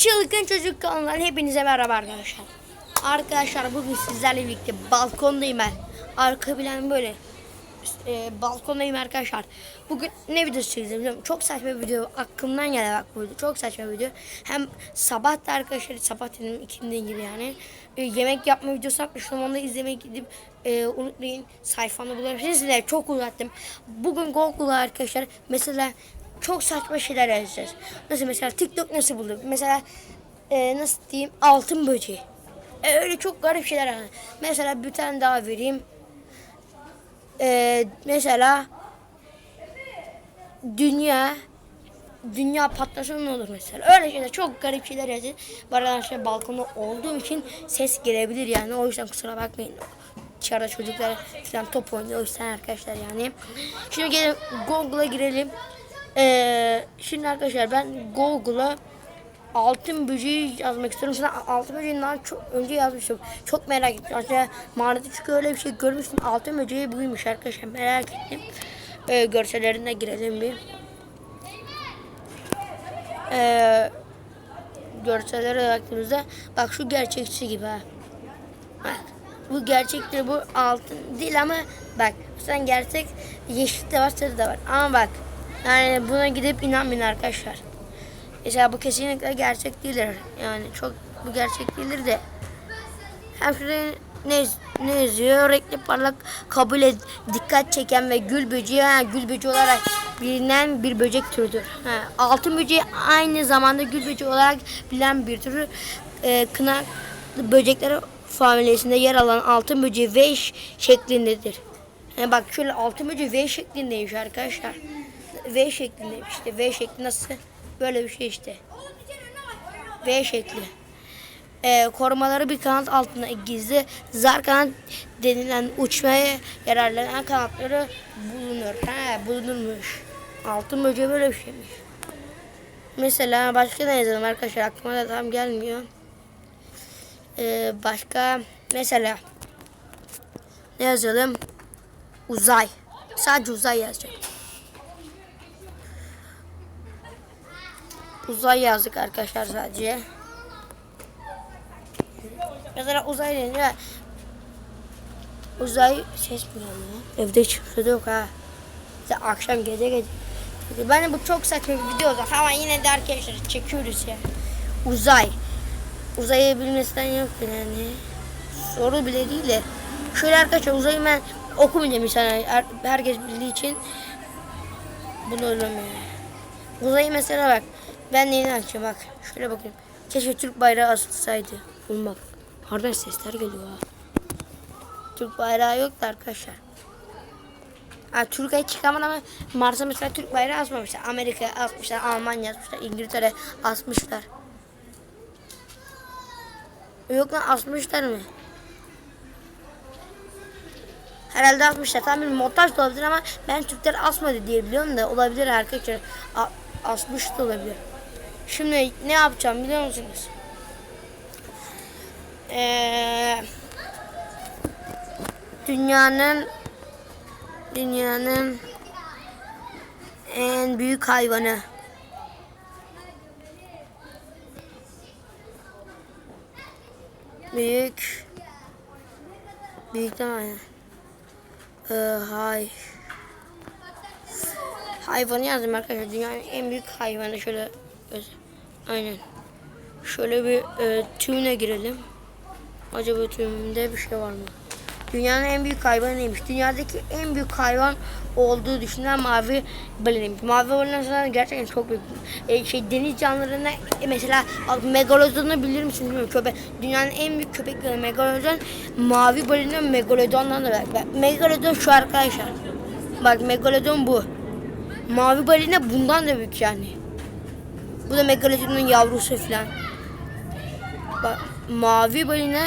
Çılgın Çocuk kanalından hepinize merhaba arkadaşlar. Arkadaşlar bugün sizlerle birlikte balkondayım ben. Arka plan böyle. E, balkondayım arkadaşlar. Bugün ne videosu çekeceğim? Çok saçma bir video. Aklımdan geldi bak bu video. Çok saçma bir video. Hem sabah da arkadaşlar sabah dedim ikindi gibi yani. E, yemek yapma videosu yapmıştım. Onu da izlemeye gidip e, unutmayın sayfamda bulabilirsiniz. Çok uzattım. Bugün Google'a arkadaşlar mesela çok saçma şeyler yazacağız. Nasıl mesela TikTok nasıl buldu? Mesela e, nasıl diyeyim altın böceği. E, öyle çok garip şeyler var. Mesela bir tane daha vereyim. E, mesela dünya dünya patlasa ne olur mesela. Öyle şeyler çok garip şeyler yazıyor. Bu arada arkadaşlar balkonda olduğum için ses gelebilir yani. O yüzden kusura bakmayın. Dışarıda çocuklar falan top oynuyor. O yüzden arkadaşlar yani. Şimdi gelin Google'a girelim. Ee, şimdi arkadaşlar ben Google'a altın böceği yazmak istiyorum. Sana altın böceğini daha çok önce yazmıştım. Çok merak ettim. Aslında mağarada çünkü öyle bir şey görmüştüm. Altın böceği buymuş arkadaşlar. Merak ettim. Ee, görsellerine girelim bir. Ee, görsellere baktığımızda bak şu gerçekçi gibi ha. Bak bu gerçektir bu altın değil ama bak sen gerçek yeşil de var sarı da var ama bak yani buna gidip inanmayın arkadaşlar. Mesela bu kesinlikle gerçek değildir. Yani çok bu gerçek değildir de. Hem şurada ne, ne yazıyor? Renkli parlak kabul et, dikkat çeken ve gül böceği, ha, gül böceği olarak bilinen bir böcek türüdür. Ha, altın böceği aynı zamanda gül böceği olarak bilinen bir türü. E, kına böcekleri familyasında yer alan altın böceği V şeklindedir. Yani bak şöyle altın böceği V şeklindeymiş arkadaşlar. V şeklindeymiş işte. V şekli nasıl? Böyle bir şey işte. V şekli. Ee, korumaları bir kanat altında gizli zar kanat denilen uçmaya yararlanan kanatları bulunur. He, bulunurmuş. Altın böceği böyle bir şeymiş. Mesela başka ne yazalım arkadaşlar aklıma da tam gelmiyor. Ee, başka mesela ne yazalım? Uzay. Sadece uzay yazacağım. Uzay yazdık arkadaşlar sadece. Mesela uzay denince uzay ses mi? Evde çıkıyor yok ha. İşte akşam gece gece. Ben bu çok saçma bir video olacak ama yine de arkadaşlar çekiyoruz ya. Uzay. Uzayı bilmesinden yok yani. Soru bile değil de. Şöyle arkadaşlar uzayı ben okumayacağım her, herkes bildiği için. Bunu öğrenmiyor. Uzayı mesela bak. Ben neyini açacağım bak. Şöyle bakayım. Keşke Türk bayrağı asılsaydı. Oğlum bak. Harbiden sesler geliyor ha. Türk bayrağı yok da arkadaşlar. Ha, Türkiye çıkamadı ama Mars'a mesela Türk bayrağı asmamışlar. Amerika'ya asmışlar, Almanya asmışlar, İngiltere asmışlar. Yok lan asmışlar mı? Herhalde asmışlar. Tam bir montaj da olabilir ama ben Türkler asmadı diye biliyorum da olabilir arkadaşlar. A- asmış da olabilir. Şimdi ne yapacağım biliyor musunuz? Ee, dünyanın dünyanın en büyük hayvanı. Büyük büyük değil? Ee, hay hayvanı yazdım arkadaşlar. Dünyanın en büyük hayvanı şöyle göz- aynen. Şöyle bir e, tüyüne girelim. Acaba tüyümünde bir şey var mı? Dünyanın en büyük hayvanı neymiş? Dünyadaki en büyük hayvan olduğu düşünülen mavi balinaymış. Mavi balina gerçekten çok büyük. E, şey deniz canlılarında e, mesela megalodonu bilir misin. Köpek. Dünyanın en büyük köpekleri megalodon. Mavi balina megalodondan da bak. Megalodon şu arkadaşlar. Bak megalodon bu. Mavi balina bundan da büyük yani. Bu da megalodonun yavrusu falan. Bak mavi balina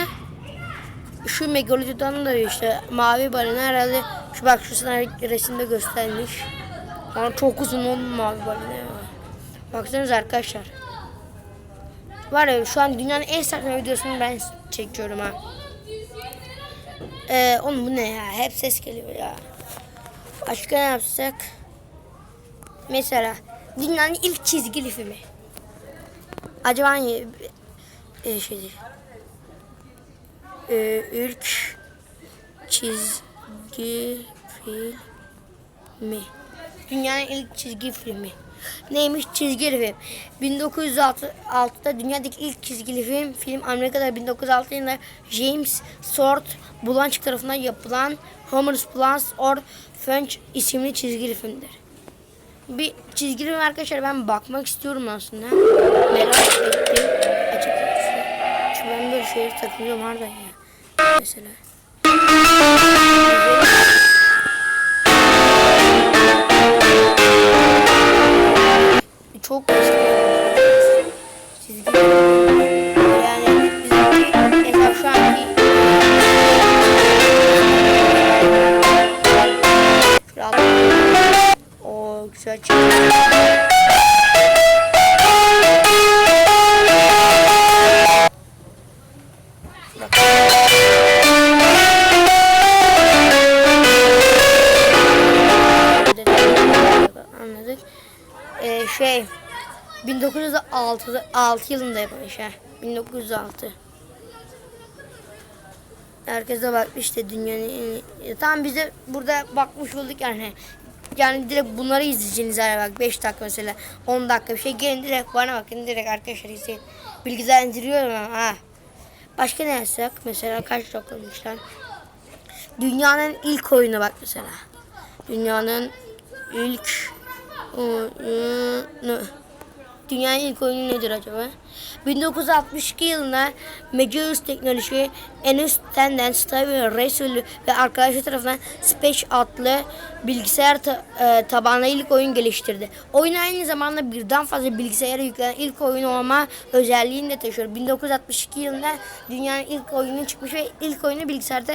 şu megalodondan da işte mavi balina herhalde şu bak şu sana resimde göstermiş. Ama çok uzun onun mavi balina ya. Baksanıza arkadaşlar. Var ya şu an dünyanın en saçma videosunu ben çekiyorum ha. Ee, oğlum bu ne ya? Hep ses geliyor ya. Başka ne yapsak? Mesela dünyanın ilk çizgili filmi. Acaba hangi e, şeydir? E, ilk çizgi filmi. Dünyanın ilk çizgi filmi. Neymiş çizgi film? 1906'da dünyadaki ilk çizgili film, film Amerika'da 1906 yılında James Sword Blanchard tarafından yapılan Homer's Plans or French isimli çizgili filmdir. Bir çizgili film arkadaşlar ben bakmak istiyorum aslında. Merak ettim açıkçası. Çünkü ben böyle şeye takılıyorum harbiden ya. Mesela. Çok eski Anladık. Ee, şey 1906 6 yılında yapılmış ha. 1906. Herkese bakmış işte dünyanın Tam bize burada bakmış olduk yani. Yani direkt bunları izleyeceğiniz yani bak 5 dakika mesela 10 dakika bir şey gelin direkt bana bakın direkt arkadaşlar izleyin. Bilgilendiriyorum ama ha. Başka ne yazsak? Mesela kaç dokunmuşlar? Dünyanın ilk oyunu bak mesela. Dünyanın ilk oyunu. Dünyanın ilk oyunu nedir acaba? 1962 yılında Megaus Teknoloji, Enus Tendence, Stable Resul ve arkadaşları tarafından Space adlı bilgisayar ta- e, tabanlı ilk oyun geliştirdi. Oyun aynı zamanda birden fazla bilgisayara yüklenen ilk oyun olma özelliğini de taşıyor. 1962 yılında dünyanın ilk oyunu çıkmış ve ilk oyunu bilgisayarda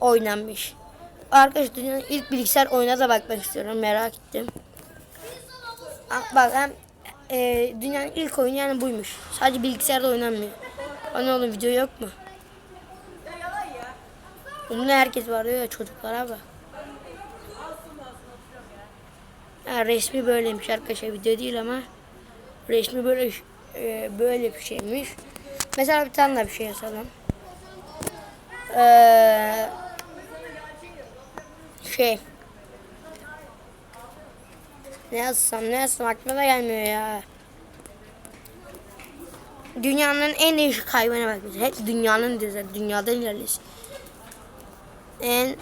oynanmış. Arkadaşlar dünyanın ilk bilgisayar oyuna da bakmak istiyorum. Merak ettim. Bak hem e, dünyanın ilk oyunu yani buymuş. Sadece bilgisayarda oynanmıyor. Ana oğlum video yok mu? Bunu herkes var ya çocuklara bak. Ha, resmi böyleymiş arkadaşlar video değil ama resmi böyle e, böyle bir şeymiş. Mesela bir tane daha bir şey yazalım. Eee şey ne yazsam ne yazsam aklıma da gelmiyor ya. Dünyanın en değişik hayvanı bak. Hep dünyanın diyoruz. yani Dünyadan ilerleyiz. En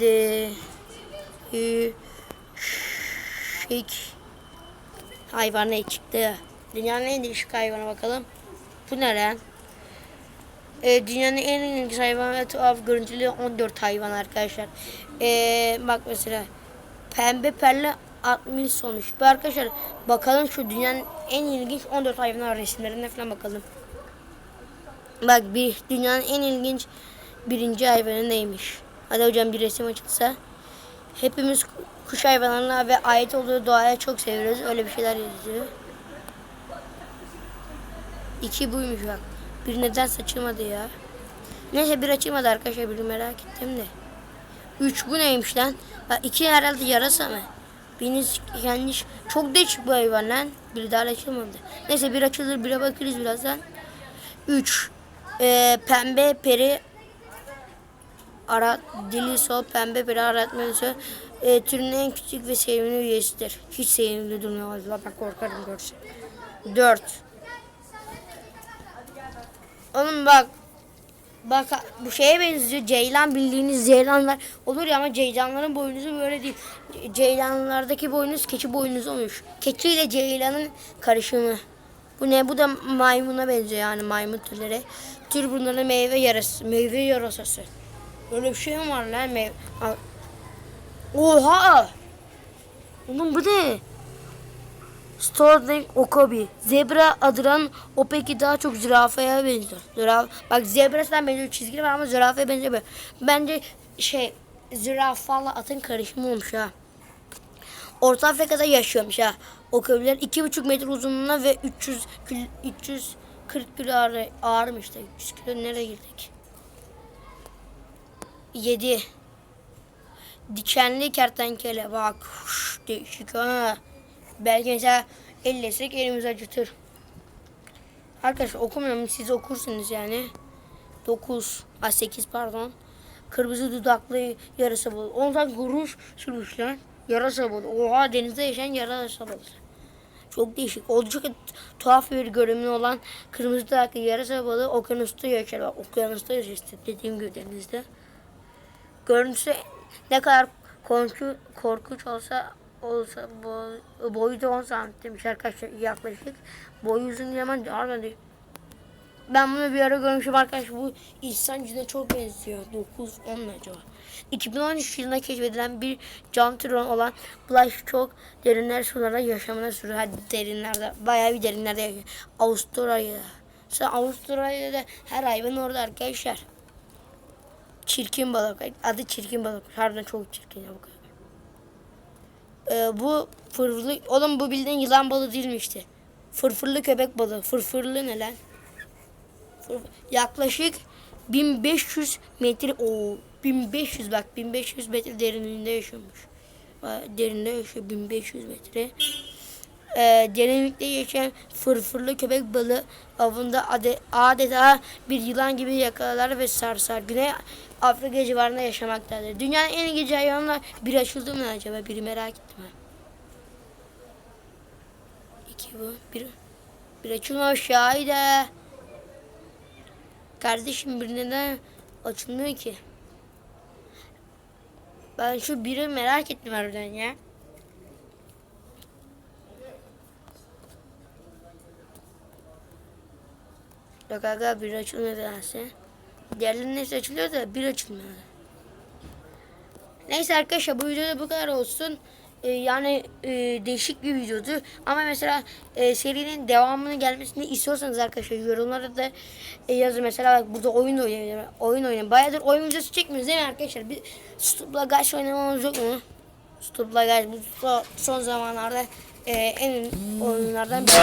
değişik hayvan ne çıktı? Dünyanın en değişik hayvanı bakalım. Bu ne lan? Ee, dünyanın en ilginç hayvan ve tuhaf görüntülü 14 hayvan arkadaşlar. Ee, bak mesela pembe perle 60 sonuç. Bu arkadaşlar bakalım şu dünyanın en ilginç 14 hayvan resimlerine falan bakalım. Bak bir dünyanın en ilginç birinci hayvanı neymiş? Hadi hocam bir resim açılsa. Hepimiz kuş hayvanlarına ve ait olduğu doğaya çok seviyoruz. Öyle bir şeyler yazıyor. İki buymuş bak. Bir neden açılmadı ya. Neyse bir açılmadı arkadaşlar bir merak ettim de. Üç bu neymiş lan? Bak iki herhalde yarasa mı? Biriniz yanlış. Çok değişik bu hayvan lan. Bir daha açılmadı. Neyse bir açılır bire bakarız birazdan. Üç. Ee, pembe peri Arat Diliso pembe peri aratmıyorsa e, türünün en küçük ve sevimli üyesidir. Hiç sevimli durmuyor. Vallahi ben korkarım görsem. Dört. Oğlum bak. Bak bu şeye benziyor. Ceylan bildiğiniz ceylanlar olur ya ama ceylanların boynuzu böyle değil. Ce- Ceylanlardaki boynuz keçi boynuzu olmuş. Keçi ile ceylanın karışımı. Bu ne? Bu da maymuna benziyor yani maymun türleri. Tür bunların meyve yarası. Meyve yarasası. Öyle bir şey mi var lan? Meyve... Oha! Oğlum bu ne? Starling Okabi. Zebra adıran o peki daha çok zürafaya benziyor. Züraf bak zebrasından benziyor çizgili var ama zürafaya benziyor. Bence şey zürafayla atın karışımı olmuş ha. Orta Afrika'da yaşıyormuş ha. Okabiler 2,5 metre uzunluğuna ve 300 kil, 340 kilo ağır, ağırmış da 300 kilo nereye girdik? 7 Dikenli kertenkele bak huş, değişik ha. Belki mesela ellesek elimizi acıtır. Arkadaşlar okumuyorum siz okursunuz yani. 9, a 8 pardon. Kırmızı dudaklı yarasa balığı. Ondan guruş sürmüşler. Yarasa balığı. Oha denizde yaşayan yarasa balığı. Çok değişik. Oldukça tuhaf bir görünümü olan kırmızı dudaklı yarasa balığı okyanusta yaşar. Bak, Okyanusta yaşar işte dediğim gibi denizde. Görüntüsü ne kadar korku, korkunç olsa olsa boy, boyu da 10 santimmiş arkadaşlar yaklaşık. Boyu uzun hemen harbiden. Ben bunu bir ara görmüşüm arkadaşlar. Bu insan cine çok benziyor. 9 10 mu acaba? 2013 yılında keşfedilen bir cam türü olan Blush çok derinler sularda yaşamına sürüyor. Hadi derinlerde, bayağı bir derinlerde yaşıyor. Avustralya'da. Sen Avustralya'da her hayvan orada arkadaşlar. Çirkin balık. Adı çirkin balık. Harbiden çok çirkin kadar. Ee, bu fırfırlı, oğlum bu bildiğin yılan balığı değilmişti. Fırfırlı köpek balığı. Fırfırlı ne lan? Fırfır- Yaklaşık 1500 metre o 1500 bak 1500 metre derinliğinde yaşıyormuş. Bayağı Derinde yaşıyor 1500 metre. Ee, derinlikte yaşayan fırfırlı köpek balığı avında ade- adeta bir yılan gibi yakalar ve sarsar. Güney Afrika civarında yaşamaktadır. Dünyanın en ilginç hayvanlar bir açıldı mı acaba? Biri merak ettim ha. İki bu. Bir, bir açılmamış şahide. Kardeşim bir neden açılmıyor ki? Ben şu biri merak ettim harbiden ya. Yok aga bir açılmıyor nedense. Diğerlerinin hepsi açılıyor da bir açılmıyor. Neyse arkadaşlar bu videoda bu kadar olsun. Ee, yani e, değişik bir videodu. Ama mesela e, serinin devamının gelmesini istiyorsanız arkadaşlar yorumlara da e, yazın. Mesela bak burada oyun oynayın. Oyun oynayın. Bayağıdır oyun videosu çekmiyoruz değil mi arkadaşlar? Bir Stupla Guys oynamamız yok mu? Stupla Guys bu son zamanlarda e, en oyunlardan biri.